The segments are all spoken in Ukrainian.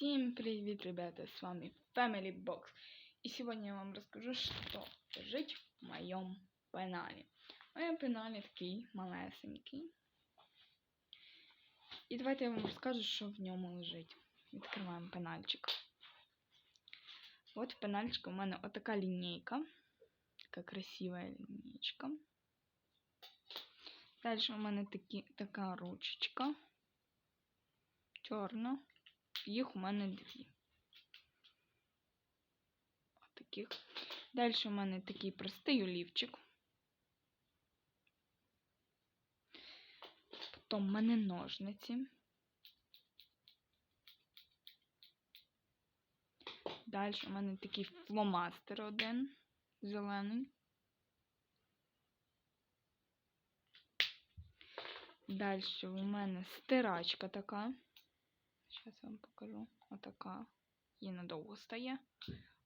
Всем привет, ребята, с вами Family Box. И сегодня я вам расскажу, что лежить в моем пенале. В моем пенале такий малесенький. І давайте я вам розкажу, що в ньому лежить. Відкриваємо пенальчик. От в пенальчику у мене отака лінійка. Така красива лінійка. Далі у мене такі, така ручечка. Чорна. Їх у мене дві. Таких. Далі у мене такий простий олівчик. Потім у мене ножниці. Далі у мене такий фломастер один зелений. Далі у мене стирачка така. Зараз я вам покажу. Отака. Її надовго стає.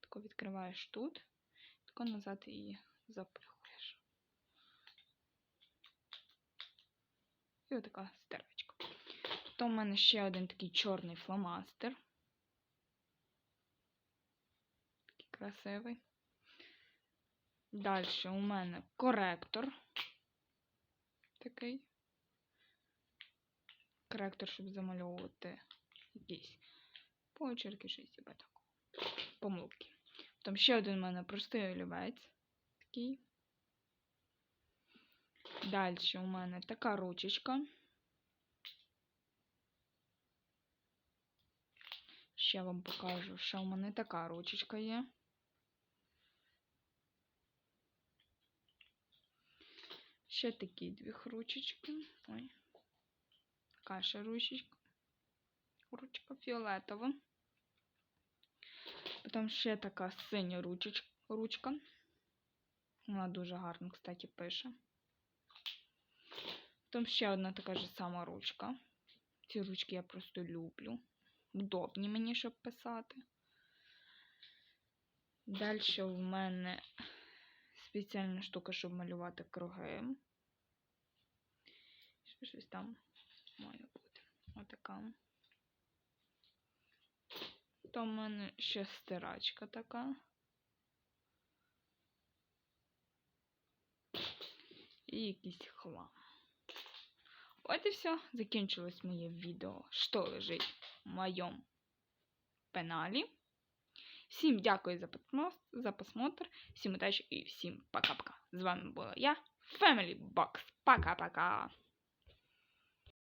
Тако відкриваєш тут, тако назад її запихуєш. І отака стирачка. Потім у мене ще один такий чорний фломастер. Такий красивий. Далі у мене коректор. Такий. Коректор, щоб замальовувати якісь почерки, щось типа такого. Помилки. Потім ще один у мене простий олівець. Такий. Далі у мене така ручечка. Ще вам покажу, що у мене така ручечка є. Ще такі дві ручечки. Ой. Ще ручечка. Ручка фіолетова. Потім ще така синя ручка. Вона дуже гарно, кстати, пише. Потім ще одна така ж сама ручка. Ці ручки я просто люблю. Удобні мені, щоб писати. Далі в мене спеціальна штука, щоб малювати круги. Що щось там має бути. Отака. То в мене ще стирачка така. І якийсь хлам. От і все. Закінчилось моє відео, що лежить в моєму пеналі. Всім дякую за просмотр, за просмотр, всім удачі і всім пока-пока. З вами була я, Family Box. Пока-пока.